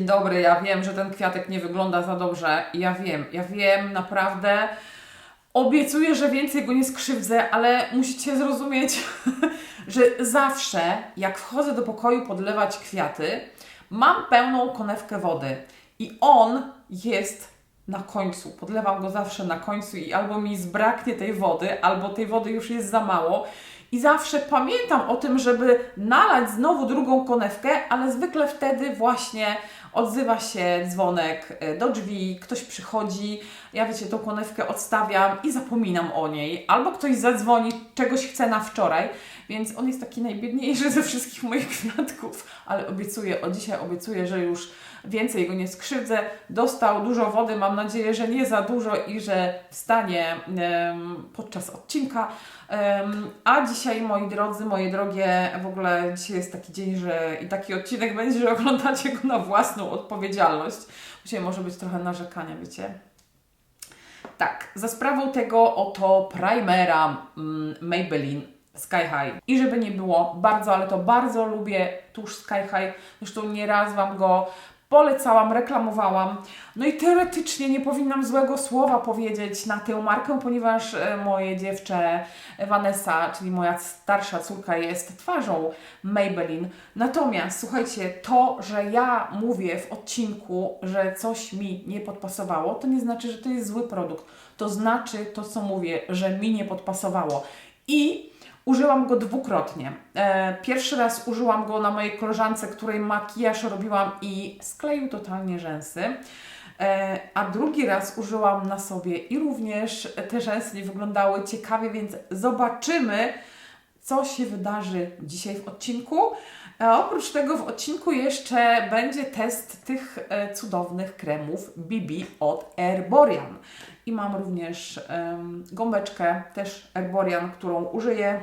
Dzień dobry, ja wiem, że ten kwiatek nie wygląda za dobrze. Ja wiem, ja wiem, naprawdę. Obiecuję, że więcej go nie skrzywdzę, ale musicie zrozumieć, że zawsze, jak wchodzę do pokoju podlewać kwiaty, mam pełną konewkę wody i on jest na końcu. Podlewam go zawsze na końcu i albo mi zbraknie tej wody, albo tej wody już jest za mało. I zawsze pamiętam o tym, żeby nalać znowu drugą konewkę, ale zwykle wtedy właśnie odzywa się dzwonek e, do drzwi, ktoś przychodzi, ja wiecie, tą konewkę odstawiam i zapominam o niej, albo ktoś zadzwoni, czegoś chce na wczoraj, więc on jest taki najbiedniejszy ze wszystkich moich kwiatków, ale obiecuję, od dzisiaj obiecuję, że już więcej go nie skrzywdzę. Dostał dużo wody, mam nadzieję, że nie za dużo i że wstanie em, podczas odcinka. Em, a dzisiaj, moi drodzy, moje drogie, w ogóle dzisiaj jest taki dzień, że i taki odcinek będzie, że oglądacie go na własną odpowiedzialność. Dzisiaj może być trochę narzekania, wiecie. Tak, za sprawą tego oto primera mm, Maybelline Sky High. I żeby nie było, bardzo, ale to bardzo lubię tusz Sky High. Zresztą nieraz Wam go polecałam, reklamowałam. No i teoretycznie nie powinnam złego słowa powiedzieć na tę markę, ponieważ e, moje dziewczę Vanessa, czyli moja starsza córka, jest twarzą Maybelline. Natomiast słuchajcie, to, że ja mówię w odcinku, że coś mi nie podpasowało, to nie znaczy, że to jest zły produkt. To znaczy to, co mówię, że mi nie podpasowało. I Użyłam go dwukrotnie. E, pierwszy raz użyłam go na mojej koleżance, której makijaż robiłam i skleił totalnie rzęsy. E, a drugi raz użyłam na sobie i również te rzęsy nie wyglądały ciekawie, więc zobaczymy, co się wydarzy dzisiaj w odcinku. A oprócz tego w odcinku jeszcze będzie test tych e, cudownych kremów BB od Erborian. I mam również em, gąbeczkę, też Erborian, którą użyję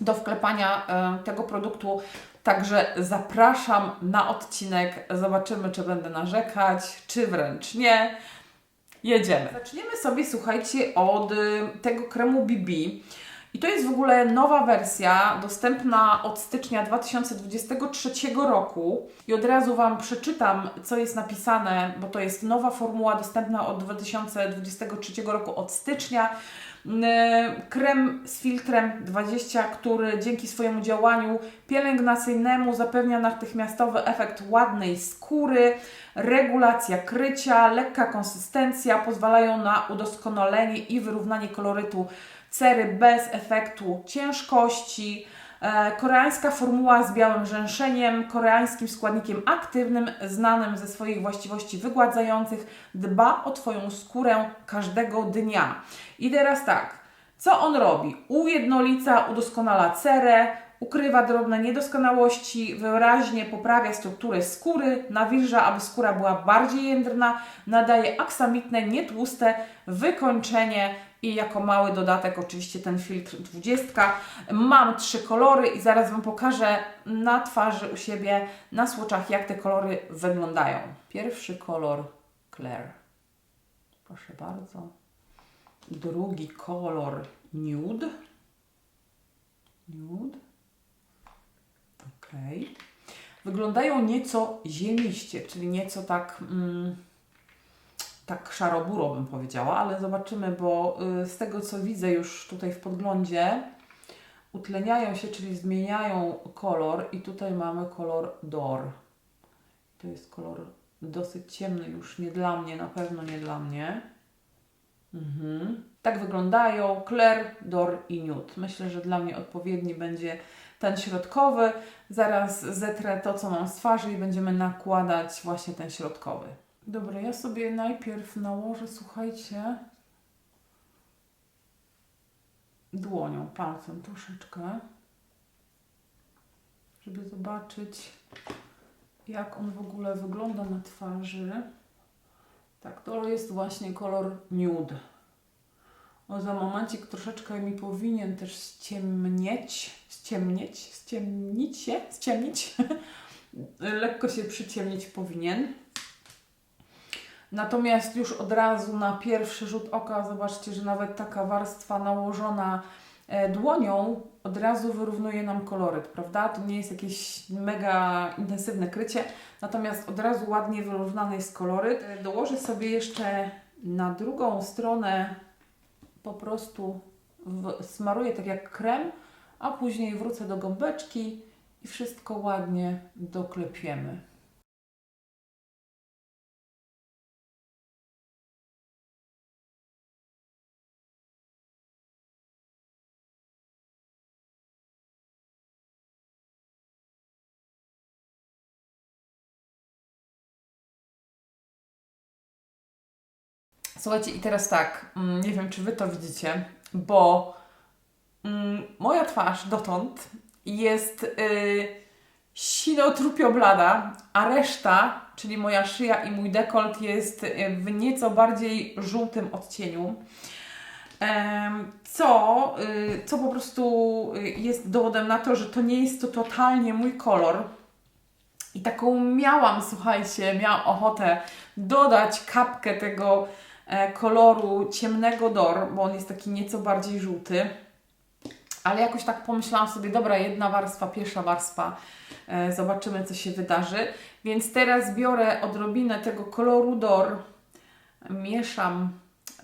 do wklepania em, tego produktu. Także zapraszam na odcinek. Zobaczymy, czy będę narzekać, czy wręcz nie. Jedziemy. Zaczniemy sobie, słuchajcie, od y, tego kremu BB. I to jest w ogóle nowa wersja, dostępna od stycznia 2023 roku. I od razu Wam przeczytam, co jest napisane, bo to jest nowa formuła dostępna od 2023 roku, od stycznia. Krem z filtrem 20, który dzięki swojemu działaniu pielęgnacyjnemu zapewnia natychmiastowy efekt ładnej skóry, regulacja krycia, lekka konsystencja pozwalają na udoskonalenie i wyrównanie kolorytu cery bez efektu ciężkości. E, Koreańska formuła z białym rzęszeniem, koreańskim składnikiem aktywnym, znanym ze swoich właściwości wygładzających, dba o Twoją skórę każdego dnia. I teraz tak, co on robi? Ujednolica, udoskonala cerę, ukrywa drobne niedoskonałości, wyraźnie poprawia strukturę skóry, nawilża, aby skóra była bardziej jędrna, nadaje aksamitne, nietłuste wykończenie i jako mały dodatek oczywiście ten filtr 20. Mam trzy kolory i zaraz Wam pokażę na twarzy u siebie, na słoczach, jak te kolory wyglądają. Pierwszy kolor Claire. Proszę bardzo. Drugi kolor Nude. Nude. Ok. Wyglądają nieco ziemiście, czyli nieco tak, mm, tak szaroburo bym powiedziała, ale zobaczymy, bo y, z tego co widzę już tutaj w podglądzie, utleniają się, czyli zmieniają kolor i tutaj mamy kolor Dor. To jest kolor dosyć ciemny już, nie dla mnie, na pewno nie dla mnie. Mhm. Tak wyglądają Claire, Dor i Nude. Myślę, że dla mnie odpowiedni będzie ten środkowy. Zaraz zetrę to, co mam z twarzy i będziemy nakładać właśnie ten środkowy. Dobra, ja sobie najpierw nałożę, słuchajcie, dłonią, palcem troszeczkę, żeby zobaczyć, jak on w ogóle wygląda na twarzy. Tak, to jest właśnie kolor nude. O, za momencik troszeczkę mi powinien też ściemnieć, ściemnieć, ściemnić się, ściemnić. Lekko się przyciemnić powinien. Natomiast już od razu na pierwszy rzut oka zobaczcie, że nawet taka warstwa nałożona e, dłonią od razu wyrównuje nam koloryt, prawda? To nie jest jakieś mega intensywne krycie, natomiast od razu ładnie wyrównany jest koloryt. E, Dołożę sobie jeszcze na drugą stronę po prostu smaruję tak jak krem, a później wrócę do gąbeczki i wszystko ładnie doklepiemy. Słuchajcie, i teraz tak, mm, nie wiem czy Wy to widzicie, bo mm, moja twarz dotąd jest y, sinotrupio blada, a reszta, czyli moja szyja i mój dekolt jest y, w nieco bardziej żółtym odcieniu. Co, y, co po prostu jest dowodem na to, że to nie jest to totalnie mój kolor. I taką miałam, słuchajcie, miałam ochotę dodać kapkę tego koloru ciemnego dor, bo on jest taki nieco bardziej żółty. Ale jakoś tak pomyślałam sobie, dobra, jedna warstwa, pierwsza warstwa, e, zobaczymy co się wydarzy. Więc teraz biorę odrobinę tego koloru dor, mieszam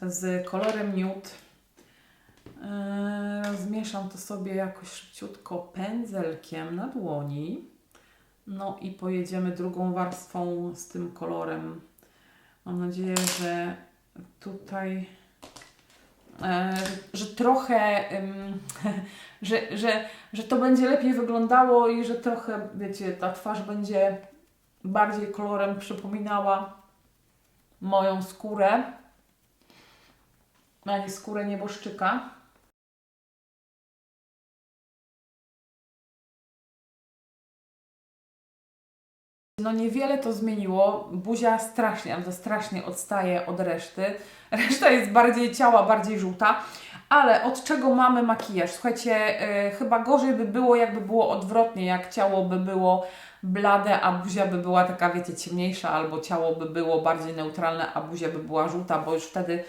z kolorem nude. E, Zmieszam to sobie jakoś szybciutko pędzelkiem na dłoni. No i pojedziemy drugą warstwą z tym kolorem. Mam nadzieję, że tutaj, e, że trochę, że, że, że to będzie lepiej wyglądało i że trochę, wiecie, ta twarz będzie bardziej kolorem przypominała moją skórę, a nie skórę nieboszczyka. No niewiele to zmieniło. Buzia strasznie, ale to strasznie odstaje od reszty. Reszta jest bardziej ciała, bardziej żółta. Ale od czego mamy makijaż? Słuchajcie, yy, chyba gorzej by było, jakby było odwrotnie, jak ciało by było blade, a buzia by była taka, wiecie, ciemniejsza, albo ciało by było bardziej neutralne, a buzia by była żółta, bo już wtedy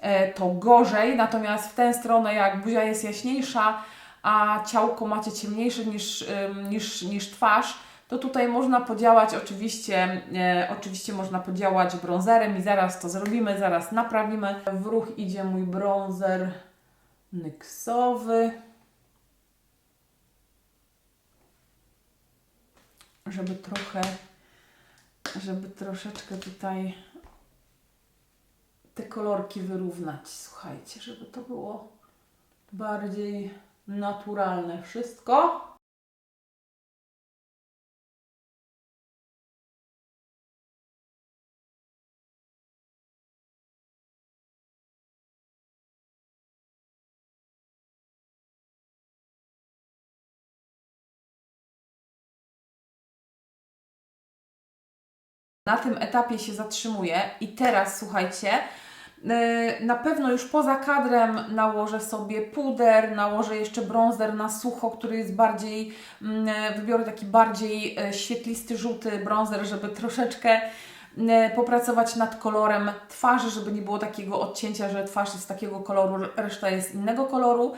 e, to gorzej. Natomiast w tę stronę, jak buzia jest jaśniejsza, a ciałko macie ciemniejsze niż, ym, niż, niż twarz, to tutaj można podziałać oczywiście, e, oczywiście można podziałać brązerem i zaraz to zrobimy, zaraz naprawimy. W ruch idzie mój brązer nyksowy. Żeby trochę, żeby troszeczkę tutaj te kolorki wyrównać. Słuchajcie, żeby to było bardziej naturalne wszystko. Na tym etapie się zatrzymuję i teraz słuchajcie, yy, na pewno już poza kadrem nałożę sobie puder, nałożę jeszcze bronzer na sucho, który jest bardziej, mm, wybiorę taki bardziej e, świetlisty, żółty bronzer, żeby troszeczkę e, popracować nad kolorem twarzy, żeby nie było takiego odcięcia, że twarz jest takiego koloru, reszta jest innego koloru.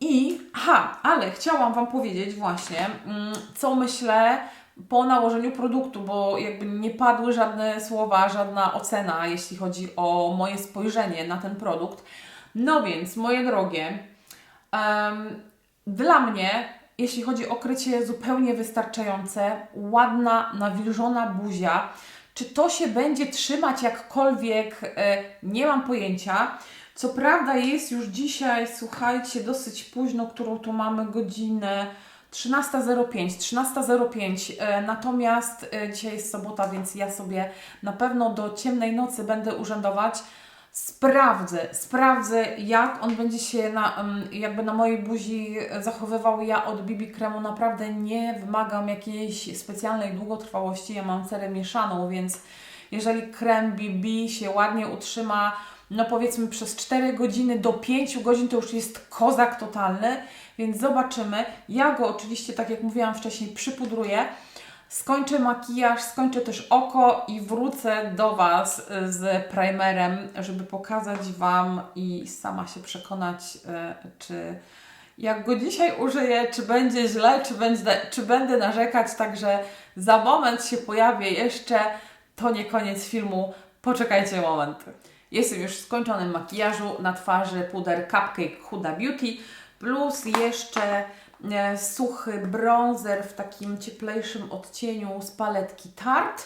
I, aha, ale chciałam Wam powiedzieć właśnie, mm, co myślę po nałożeniu produktu, bo jakby nie padły żadne słowa, żadna ocena, jeśli chodzi o moje spojrzenie na ten produkt. No więc, moje drogie, em, dla mnie, jeśli chodzi o krycie, zupełnie wystarczające, ładna, nawilżona buzia. Czy to się będzie trzymać jakkolwiek, e, nie mam pojęcia. Co prawda jest już dzisiaj, słuchajcie, dosyć późno, którą tu mamy godzinę 13.05, 13.05, e, natomiast e, dzisiaj jest sobota, więc ja sobie na pewno do ciemnej nocy będę urzędować. Sprawdzę, sprawdzę jak on będzie się na, em, jakby na mojej buzi zachowywał. Ja od BB kremu naprawdę nie wymagam jakiejś specjalnej długotrwałości. Ja mam cerę mieszaną, więc jeżeli krem BB się ładnie utrzyma, no powiedzmy przez 4 godziny do 5 godzin to już jest kozak totalny, więc zobaczymy. Ja go oczywiście, tak jak mówiłam wcześniej, przypudruję. Skończę makijaż, skończę też oko i wrócę do Was z primerem, żeby pokazać Wam i sama się przekonać, e, czy jak go dzisiaj użyję, czy będzie źle, czy, będzie, czy będę narzekać. Także za moment się pojawię jeszcze. To nie koniec filmu. Poczekajcie moment. Jestem już w skończonym makijażu. Na twarzy puder Cupcake Huda Beauty plus jeszcze e, suchy bronzer w takim cieplejszym odcieniu z paletki Tarte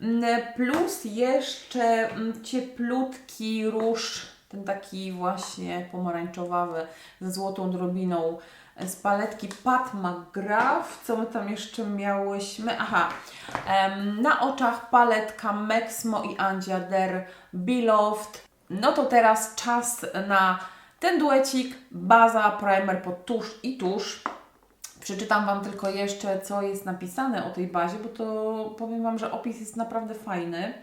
mm, plus jeszcze mm, cieplutki róż, ten taki właśnie pomarańczowawy ze złotą drobiną z paletki Pat McGrath. Co my tam jeszcze miałyśmy? Aha, na oczach paletka Mexmo i Andzia Der Beloved. No to teraz czas na ten duecik, baza, primer pod tusz i tusz. Przeczytam Wam tylko jeszcze, co jest napisane o tej bazie, bo to powiem Wam, że opis jest naprawdę fajny.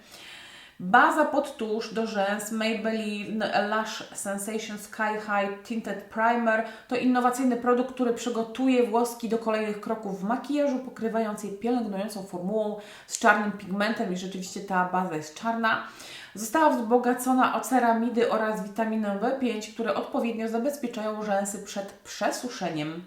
Baza pod tusz do rzęs Maybelline Lash Sensation Sky High Tinted Primer to innowacyjny produkt, który przygotuje włoski do kolejnych kroków w makijażu, pokrywając je pielęgnującą formułą z czarnym pigmentem i rzeczywiście ta baza jest czarna. Została wzbogacona o ceramidy oraz witaminę B5, które odpowiednio zabezpieczają rzęsy przed przesuszeniem,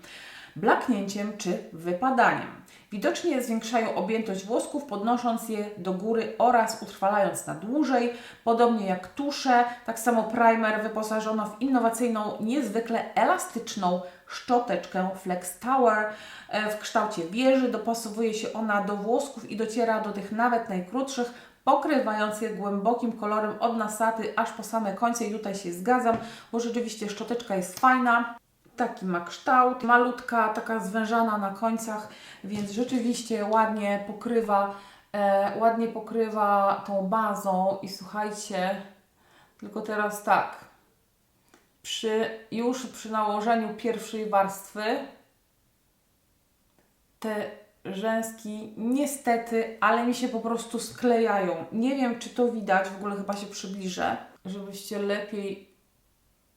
blaknięciem czy wypadaniem. Widocznie zwiększają objętość włosków, podnosząc je do góry oraz utrwalając na dłużej. Podobnie jak tusze, tak samo primer wyposażono w innowacyjną, niezwykle elastyczną szczoteczkę Flex Tower e, w kształcie wieży. Dopasowuje się ona do włosków i dociera do tych nawet najkrótszych, pokrywając je głębokim kolorem od nasaty aż po same końce. I tutaj się zgadzam, bo rzeczywiście szczoteczka jest fajna. Taki ma kształt, malutka, taka zwężana na końcach, więc rzeczywiście ładnie pokrywa, e, ładnie pokrywa tą bazą. I słuchajcie, tylko teraz tak, przy, już przy nałożeniu pierwszej warstwy te rzęski niestety, ale mi się po prostu sklejają. Nie wiem, czy to widać, w ogóle chyba się przybliżę, żebyście lepiej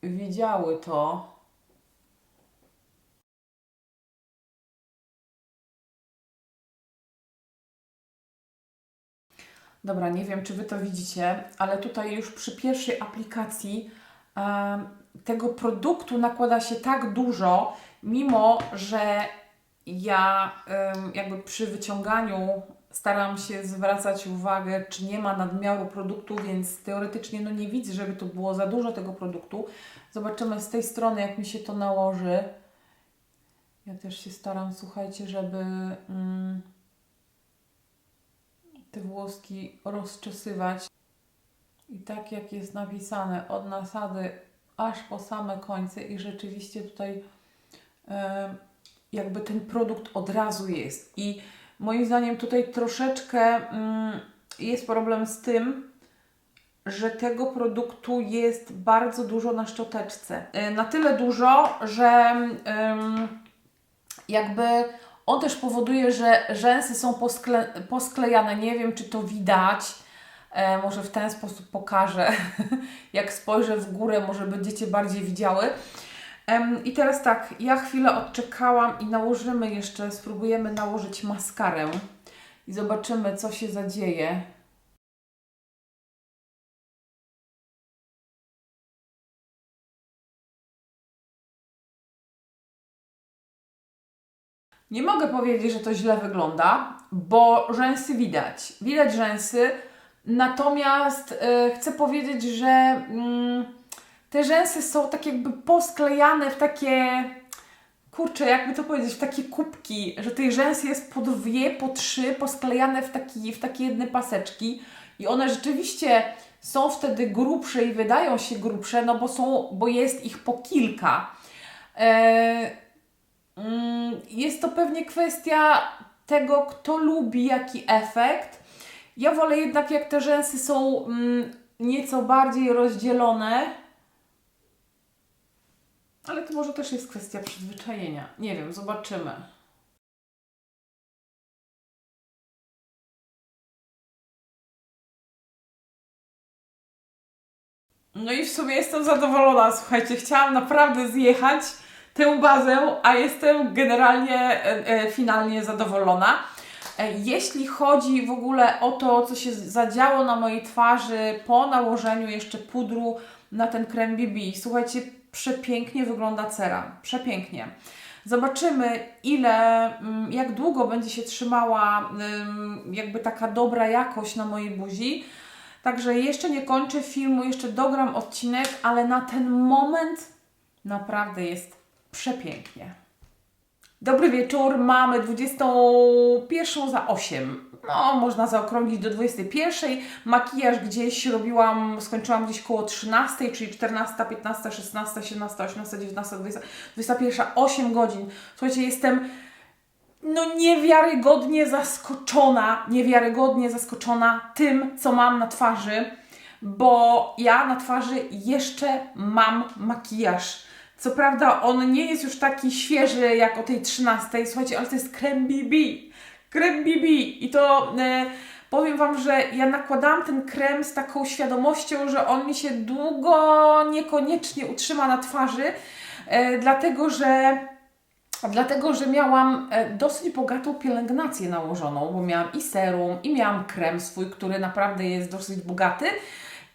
widziały to. Dobra, nie wiem, czy Wy to widzicie, ale tutaj już przy pierwszej aplikacji tego produktu nakłada się tak dużo, mimo że ja jakby przy wyciąganiu staram się zwracać uwagę, czy nie ma nadmiaru produktu, więc teoretycznie no nie widzę, żeby to było za dużo tego produktu. Zobaczymy z tej strony, jak mi się to nałoży. Ja też się staram, słuchajcie, żeby... Um, te włoski rozczesywać. I tak jak jest napisane, od nasady aż po same końce i rzeczywiście tutaj e, jakby ten produkt od razu jest. I moim zdaniem tutaj troszeczkę mm, jest problem z tym, że tego produktu jest bardzo dużo na szczoteczce. E, na tyle dużo, że jakby on też powoduje, że rzęsy są poskle, posklejane. Nie wiem, czy to widać. E, może w ten sposób pokażę. Jak spojrzę w górę, może będziecie bardziej widziały. I teraz tak, ja chwilę odczekałam i nałożymy jeszcze, spróbujemy nałożyć maskarę i zobaczymy, co się zadzieje. Nie mogę powiedzieć, że to źle wygląda, bo rzęsy widać. Widać rzęsy, natomiast yy, chcę powiedzieć, że yy, te rzęsy są tak jakby posklejane w takie, kurczę, jakby to powiedzieć, w takie kubki, że tej rzęsy jest po dwie, po trzy, posklejane w, taki, w takie jedne paseczki i one rzeczywiście są wtedy grubsze i wydają się grubsze, no bo są, bo jest ich po kilka. Yy, Mm, jest to pewnie kwestia tego, kto lubi jaki efekt. Ja wolę jednak, jak te rzęsy są mm, nieco bardziej rozdzielone. Ale to może też jest kwestia przyzwyczajenia. Nie wiem, zobaczymy. No i w sumie jestem zadowolona. Słuchajcie, chciałam naprawdę zjechać tę bazę, a jestem generalnie e, e, finalnie zadowolona. E, Jeśli chodzi w ogóle o to, co się zadziało na mojej twarzy po nałożeniu jeszcze pudru na ten krem BB, słuchajcie, przepięknie wygląda cera. Przepięknie. Zobaczymy, ile, mm, jak długo będzie się trzymała ym, jakby taka dobra jakość na mojej buzi. Także jeszcze nie kończę filmu, jeszcze dogram odcinek, ale na ten moment naprawdę jest przepięknie. Dobry wieczór, mamy 21 za 8. No, można zaokrąglić do 21. Makijaż gdzieś robiłam, skończyłam gdzieś koło 13, czyli 14, 15, 16, 17, 18, 19, 20, 21, 8 godzin. Słuchajcie, jestem no niewiarygodnie zaskoczona, niewiarygodnie zaskoczona tym, co mam na twarzy, bo ja na twarzy jeszcze mam makijaż. Co prawda on nie jest już taki świeży jak o tej 13, słuchajcie, ale to jest krem BB. Krem BB i to e, powiem Wam, że ja nakładałam ten krem z taką świadomością, że on mi się długo niekoniecznie utrzyma na twarzy, e, dlatego że Dlatego, że miałam e, dosyć bogatą pielęgnację nałożoną, bo miałam i serum, i miałam krem swój, który naprawdę jest dosyć bogaty.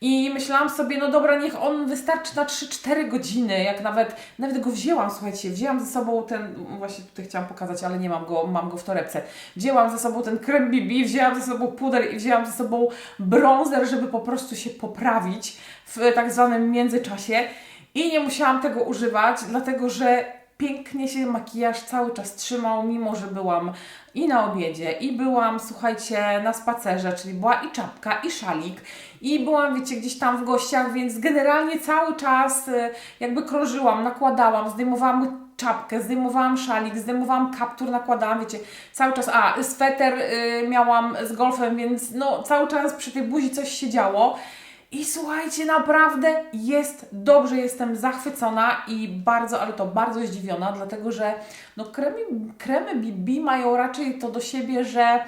I myślałam sobie, no dobra, niech on wystarczy na 3-4 godziny, jak nawet, nawet go wzięłam, słuchajcie, wzięłam ze sobą ten, właśnie tutaj chciałam pokazać, ale nie mam go, mam go w torebce. Wzięłam ze sobą ten krem BB, wzięłam ze sobą puder i wzięłam ze sobą bronzer, żeby po prostu się poprawić w tak zwanym międzyczasie. I nie musiałam tego używać, dlatego że pięknie się makijaż cały czas trzymał, mimo że byłam i na obiedzie, i byłam, słuchajcie, na spacerze, czyli była i czapka, i szalik, i byłam, wiecie, gdzieś tam w gościach, więc generalnie cały czas y, jakby krążyłam, nakładałam, zdejmowałam czapkę, zdejmowałam szalik, zdejmowałam kaptur, nakładałam, wiecie, cały czas, a, sweter y, miałam z golfem, więc no cały czas przy tej buzi coś się działo. I słuchajcie, naprawdę jest dobrze, jestem zachwycona i bardzo, ale to bardzo zdziwiona, dlatego że no kremy, kremy BB mają raczej to do siebie, że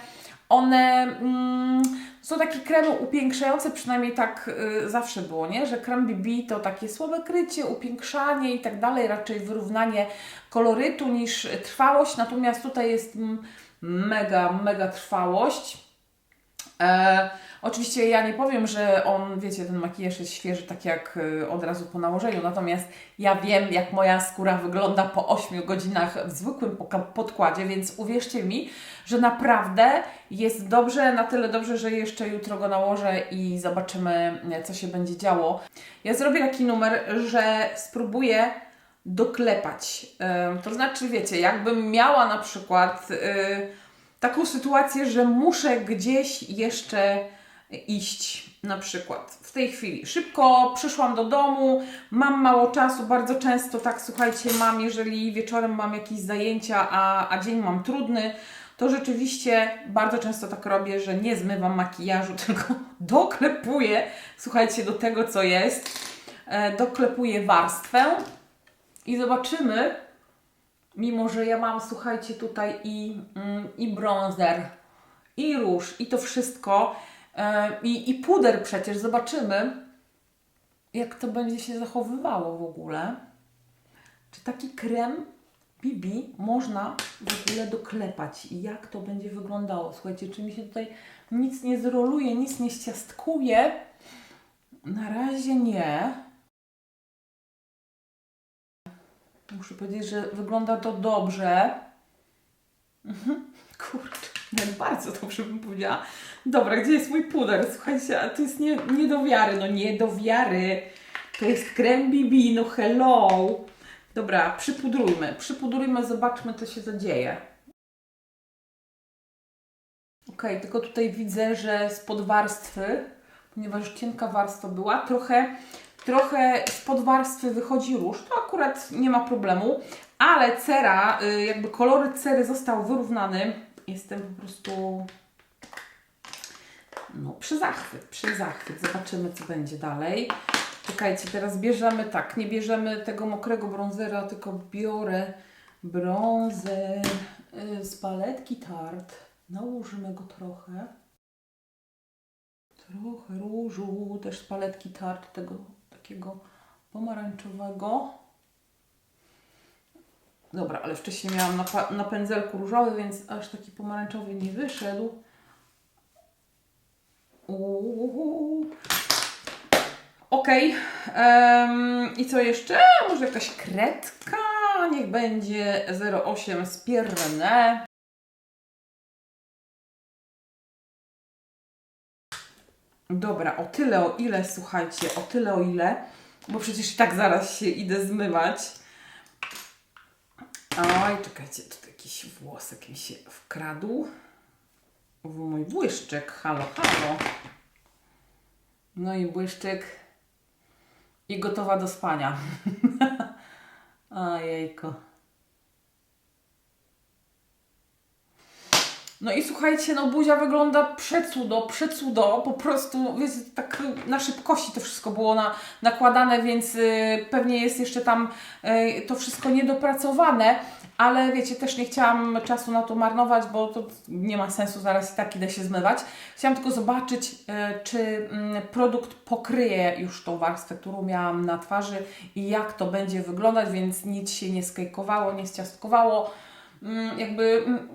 one mm, są takie kremy upiększające, przynajmniej tak y, zawsze było, nie? Że krem BB to takie słabe krycie, upiększanie i tak dalej, raczej wyrównanie kolorytu niż trwałość, natomiast tutaj jest mm, mega, mega trwałość. E, oczywiście ja nie powiem, że on, wiecie, ten makijaż jest świeży tak jak y, od razu po nałożeniu, natomiast ja wiem, jak moja skóra wygląda po 8 godzinach w zwykłym podkładzie, więc uwierzcie mi, że naprawdę jest dobrze, na tyle dobrze, że jeszcze jutro go nałożę i zobaczymy, e, co się będzie działo. Ja zrobię taki numer, że spróbuję doklepać. E, to znaczy, wiecie, jakbym miała na przykład e, taką sytuację, że muszę gdzieś jeszcze iść, na przykład w tej chwili. Szybko przyszłam do domu, mam mało czasu, bardzo często tak, słuchajcie, mam, jeżeli wieczorem mam jakieś zajęcia, a, a dzień mam trudny, to rzeczywiście bardzo często tak robię, że nie zmywam makijażu, tylko doklepuję, słuchajcie, do tego, co jest, e, doklepuję warstwę i zobaczymy, mimo że ja mam, słuchajcie, tutaj i, mm, i bronzer, i róż, i to wszystko, e, i, i puder przecież, zobaczymy, jak to będzie się zachowywało w ogóle. Czy taki krem BB można w ogóle doklepać i jak to będzie wyglądało? Słuchajcie, czy mi się tutaj nic nie zroluje, nic nie ściastkuje? Na razie nie. Muszę powiedzieć, że wygląda to dobrze. Mhm. Kurczę, no bardzo dobrze bym powiedziała. Dobra, gdzie jest mój puder? Słuchajcie, a to jest nie, nie do wiary, no nie do wiary. To jest krem BB, no hello. Dobra, przypudrujmy, przypudrujmy, zobaczmy co się zadzieje. Ok, tylko tutaj widzę, że spod warstwy, ponieważ cienka warstwa była, trochę trochę spod warstwy wychodzi róż, to akurat nie ma problemu, ale cera, y, jakby koloryt cery został wyrównany. Jestem po prostu no, przy zachwyt, przy zachwyt. Zobaczymy, co będzie dalej. Czekajcie, teraz bierzemy tak, nie bierzemy tego mokrego bronzera, tylko biorę bronzer y, z paletki Tarte. Nałożymy go trochę. Trochę różu, też z paletki Tarte, tego takiego pomarańczowego. Dobra, ale wcześniej miałam na, na pędzelku różowy, więc aż taki pomarańczowy nie wyszedł. Uuu. Okej. em, I co jeszcze? Może jakaś kredka? Niech będzie 08 spierne. Dobra, o tyle o ile, słuchajcie, o tyle o ile, bo przecież i tak zaraz się idę zmywać. Oj, czekajcie, tu jakiś włosek mi się wkradł. W mój błyszczyk, halo, halo. No i błyszczyk. I gotowa do spania. Ojejko. No i słuchajcie, no buzia wygląda przecudo, przecudo, po prostu, wiecie, tak na szybkości to wszystko było na, nakładane, więc y, pewnie jest jeszcze tam y, to wszystko niedopracowane, ale wiecie, też nie chciałam czasu na to marnować, bo to nie ma sensu, zaraz i tak idę się zmywać. Chciałam tylko zobaczyć, y, czy mm, produkt pokryje już tą warstwę, którą miałam na twarzy i jak to będzie wyglądać, więc nic się nie skejkowało, nie zciastkowało. Mm, Jakby mm,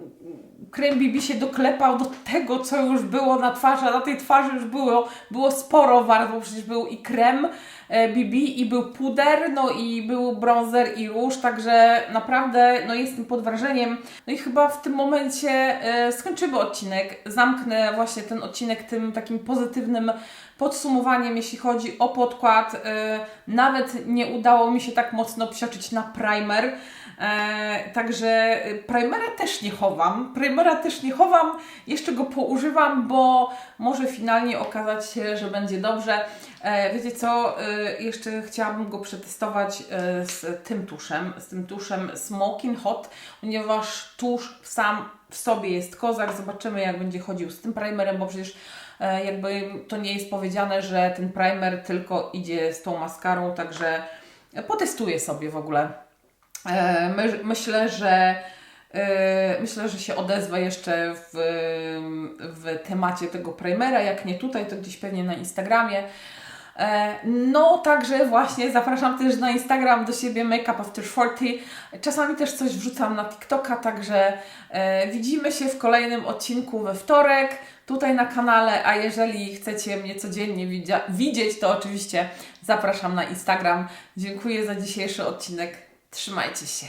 krem BB się doklepał do tego, co już było na twarzy, a na tej twarzy już było, było sporo warstw, bo przecież był i krem e, BB, i był puder, no i był bronzer i róż, także naprawdę no jestem pod wrażeniem. No i chyba w tym momencie e, skończymy odcinek. Zamknę właśnie ten odcinek tym takim pozytywnym podsumowaniem, jeśli chodzi o podkład. E, nawet nie udało mi się tak mocno psioczyć na primer. E, także primera też nie chowam. Primera też nie chowam, jeszcze go poużywam, bo może finalnie okazać się, że będzie dobrze. E, wiecie co, e, jeszcze chciałabym go przetestować e, z tym tuszem, z tym tuszem Smoking Hot, ponieważ tusz sam w sobie jest kozak. Zobaczymy, jak będzie chodził z tym primerem, bo przecież e, jakby to nie jest powiedziane, że ten primer tylko idzie z tą maskarą, także potestuję sobie w ogóle. E, my, myślę, że e, myślę, że się odezwę jeszcze w, w temacie tego primera. Jak nie tutaj, to gdzieś pewnie na Instagramie. E, No, także właśnie zapraszam też na Instagram do siebie Makeup After 40. Czasami też coś wrzucam na TikToka, także widzimy się w kolejnym odcinku we wtorek tutaj na kanale, a jeżeli chcecie mnie codziennie widzieć, to oczywiście zapraszam na Instagram. Dziękuję za dzisiejszy odcinek. Trzymajcie się.